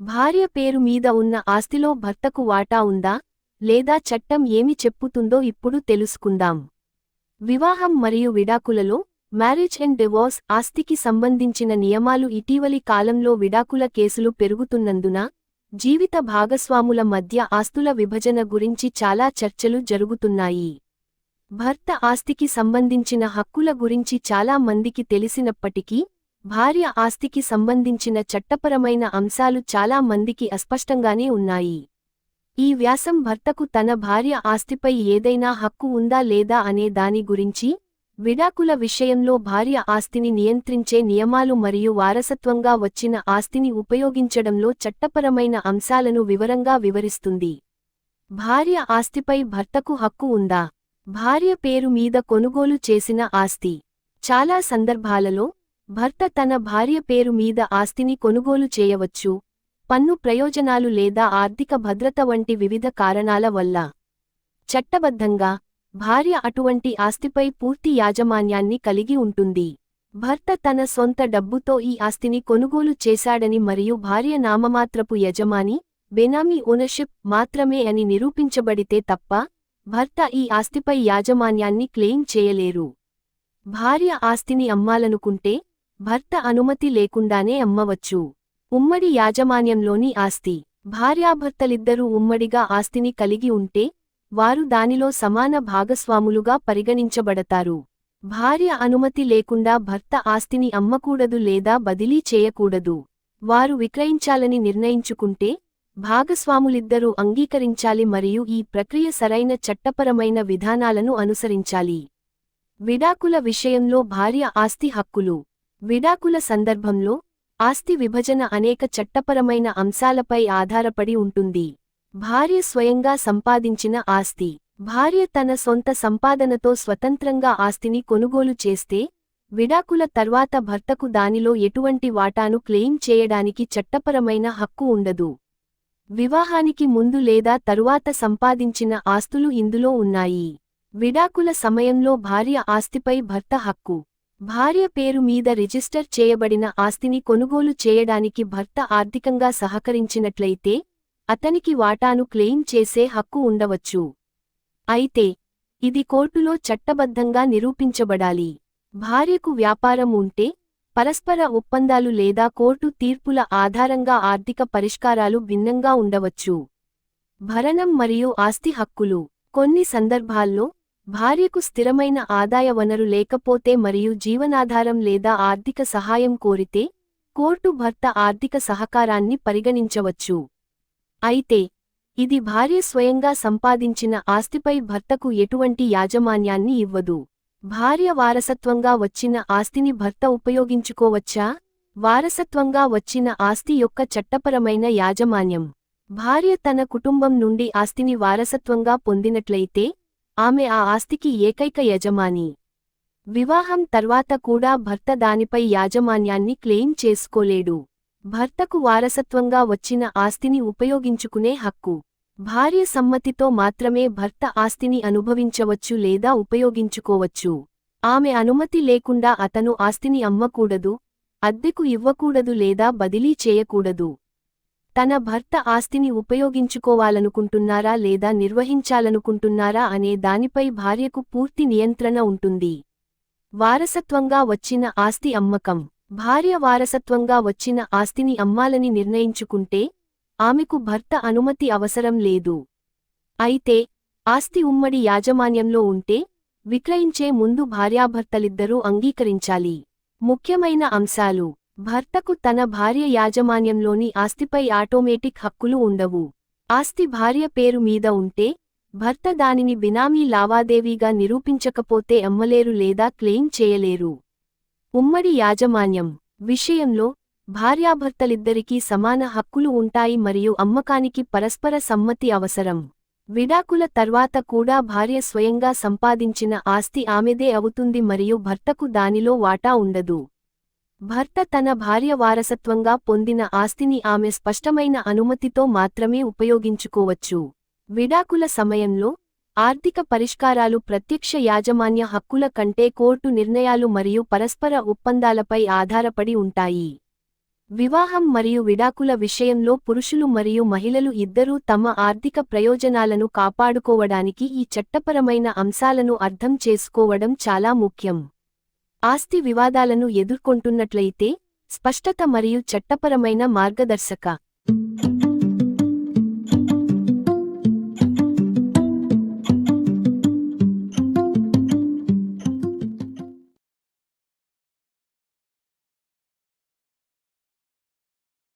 భార్య పేరు మీద ఉన్న ఆస్తిలో భర్తకు వాటా ఉందా? లేదా చట్టం ఏమి చెప్పుతుందో ఇప్పుడు తెలుసుకుందాం. వివాహం మరియు విడాకులలో మ్యారేజ్ అండ్ డివోర్స్ ఆస్తికి సంబంధించిన నియమాలు ఇటీవలి కాలంలో విడాకుల కేసులు పెరుగుతున్నందున జీవిత భాగస్వాముల మధ్య ఆస్తుల విభజన గురించి చాలా చర్చలు జరుగుతున్నాయి. భర్త ఆస్తికి సంబంధించిన హక్కుల గురించి చాలా మందికి తెలిసినప్పటికీ భార్య ఆస్తికి సంబంధించిన చట్టపరమైన అంశాలు చాలా మందికి అస్పష్టంగానే ఉన్నాయి. ఈ వ్యాసం భర్తకు తన భార్య ఆస్తిపై ఏదైనా హక్కు ఉందా లేదా అనే దాని గురించి విడాకుల విషయంలో భార్య ఆస్తిని నియంత్రించే నియమాలు మరియు వారసత్వంగా వచ్చిన ఆస్తిని ఉపయోగించడంలో చట్టపరమైన అంశాలను వివరంగా వివరిస్తుంది. భార్య ఆస్తిపై భర్తకు హక్కు ఉందా? భార్య పేరు మీద కొనుగోలు చేసిన ఆస్తి. చాలా సందర్భాలలో భర్త తన భార్య పేరు మీద ఆస్తిని కొనుగోలు చేయవచ్చు పన్ను ప్రయోజనాలు లేదా ఆర్థిక భద్రత వంటి వివిధ కారణాల వల్ల. చట్టబద్ధంగా భార్య అటువంటి ఆస్తిపై పూర్తి యాజమాన్యాన్ని కలిగి ఉంటుంది. భర్త తన సొంత డబ్బుతో ఈ ఆస్తిని కొనుగోలు చేశాడని మరియు భార్య నామమాత్రపు యజమాని బెనామీ ఓనర్షిప్ మాత్రమే అని నిరూపించబడితే తప్ప భర్త ఈ ఆస్తిపై యాజమాన్యాన్ని క్లెయిమ్ చేయలేరు. భార్య ఆస్తిని అమ్మాలనుకుంటే భర్త అనుమతి లేకుండానే అమ్మవచ్చు. ఉమ్మడి యాజమాన్యంలోని ఆస్తి. భార్యాభర్తలిద్దరూ ఉమ్మడిగా ఆస్తిని కలిగి ఉంటే వారు దానిలో సమాన భాగస్వాములుగా పరిగణించబడతారు. భార్య అనుమతి లేకుండా భర్త ఆస్తిని అమ్మకూడదు లేదా బదిలీ చేయకూడదు. వారు విక్రయించాలని నిర్ణయించుకుంటే భాగస్వాములిద్దరూ అంగీకరించాలి మరియు ఈ ప్రక్రియ సరైన చట్టపరమైన విధానాలను అనుసరించాలి. విడాకుల విషయంలో భార్య ఆస్తి హక్కులు. విడాకుల సందర్భంలో ఆస్తి విభజన అనేక చట్టపరమైన అంశాలపై ఆధారపడి ఉంటుంది. భార్య స్వయంగా సంపాదించిన ఆస్తి. భార్య తన సొంత సంపాదనతో స్వతంత్రంగా ఆస్తిని కొనుగోలు చేస్తే విడాకుల తర్వాత భర్తకు దానిలో ఎటువంటి వాటాను క్లెయిమ్ చేయడానికి చట్టపరమైన హక్కు ఉండదు. వివాహానికి ముందు లేదా తరువాత సంపాదించిన ఆస్తులు ఇందులో ఉన్నాయి. విడాకుల సమయంలో భార్య ఆస్తిపై భర్త హక్కు. భార్య పేరు మీద రిజిస్టర్ చేయబడిన ఆస్తిని కొనుగోలు చేయడానికి భర్త ఆర్థికంగా సహకరించినట్లయితే అతనికి వాటాను క్లెయిమ్ చేసే హక్కు ఉండవచ్చు. అయితే ఇది కోర్టులో చట్టబద్ధంగా నిరూపించబడాలి. భార్యకు వ్యాపారం ఉంటే పరస్పర ఒప్పందాలు లేదా కోర్టు తీర్పుల ఆధారంగా ఆర్థిక పరిష్కారాలు భిన్నంగా ఉండవచ్చు. భరణం మరియు ఆస్తి హక్కులు కొన్ని సందర్భాల్లో భార్యకు స్థిరమైన ఆదాయ వనరు లేకపోతే మరియు జీవనాధారం లేదా ఆర్థిక సహాయం కోరితే కోర్టు భర్త ఆర్థిక సహకారాన్ని పరిగణించవచ్చు. అయితే ఇది భార్య స్వయంగా సంపాదించిన ఆస్తిపై భర్తకు ఎటువంటి యాజమాన్యాన్ని ఇవ్వదు. భార్య వారసత్వంగా వచ్చిన ఆస్తిని భర్త ఉపయోగించుకోవచ్చా? వారసత్వంగా వచ్చిన ఆస్తి యొక్క చట్టపరమైన యాజమాన్యం. భార్య తన కుటుంబం నుండి ఆస్తిని వారసత్వంగా పొందినట్లయితే ఆమె ఆ ఆస్తికి ఏకైక యజమాని. వివాహం తర్వాత కూడా భర్త దానిపై యాజమాన్యాన్ని క్లెయిమ్ చేసుకోలేడు. భర్తకు వారసత్వంగా వచ్చిన ఆస్తిని ఉపయోగించుకునే హక్కు. భార్య సమ్మతితో మాత్రమే భర్త ఆస్తిని అనుభవించవచ్చు లేదా ఉపయోగించుకోవచ్చు. ఆమె అనుమతి లేకుండా అతను ఆస్తిని అమ్మకూడదు అద్దెకు ఇవ్వకూడదు లేదా బదిలీ చేయకూడదు. తన భర్త ఆస్తిని ఉపయోగించుకోవాలనుకుంటున్నారా లేదా నిర్వహించాలనుకుంటున్నారా అనే దానిపై భార్యకు పూర్తి నియంత్రణ ఉంటుంది. వారసత్వంగా వచ్చిన ఆస్తి అమ్మకం. భార్య వారసత్వంగా వచ్చిన ఆస్తిని అమ్మాలని నిర్ణయించుకుంటే ఆమెకు భర్త అనుమతి అవసరం లేదు. అయితే ఆస్తి ఉమ్మడి యాజమాన్యంలో ఉంటే విక్రయించే ముందు భార్యాభర్తలిద్దరూ అంగీకరించాలి. ముఖ్యమైన అంశాలు. భర్తకు తన భార్య యాజమాన్యంలోని ఆస్తిపై ఆటోమేటిక్ హక్కులు ఉండవు. ఆస్తి భార్య పేరు మీద ఉంటే భర్త దానిని బినామీ లావాదేవీగా నిరూపించకపోతే అమ్మలేరు లేదా క్లెయిమ్ చేయలేరు. ఉమ్మడి యాజమాన్యం విషయంలో భార్యాభర్తలిద్దరికీ సమాన హక్కులు ఉంటాయి మరియు అమ్మకానికి పరస్పర సమ్మతి అవసరం. విడాకుల తర్వాత కూడా భార్య స్వయంగా సంపాదించిన ఆస్తి ఆమెదే అవుతుంది మరియు భర్తకు దానిలో వాటా ఉండదు. భర్త తన భార్య వారసత్వంగా పొందిన ఆస్తిని ఆమె స్పష్టమైన అనుమతితో మాత్రమే ఉపయోగించుకోవచ్చు. విడాకుల సమయంలో ఆర్థిక పరిష్కారాలు ప్రత్యక్ష యాజమాన్య హక్కుల కంటే కోర్టు నిర్ణయాలు మరియు పరస్పర ఒప్పందాలపై ఆధారపడి ఉంటాయి. వివాహం మరియు విడాకుల విషయంలో పురుషులు మరియు మహిళలు ఇద్దరూ తమ ఆర్థిక ప్రయోజనాలను కాపాడుకోవడానికి ఈ చట్టపరమైన అంశాలను అర్థం చేసుకోవడం చాలా ముఖ్యం. ఆస్తి వివాదాలను ఎదుర్కొంటున్నట్లయితే స్పష్టత మరియు చట్టపరమైన మార్గదర్శక.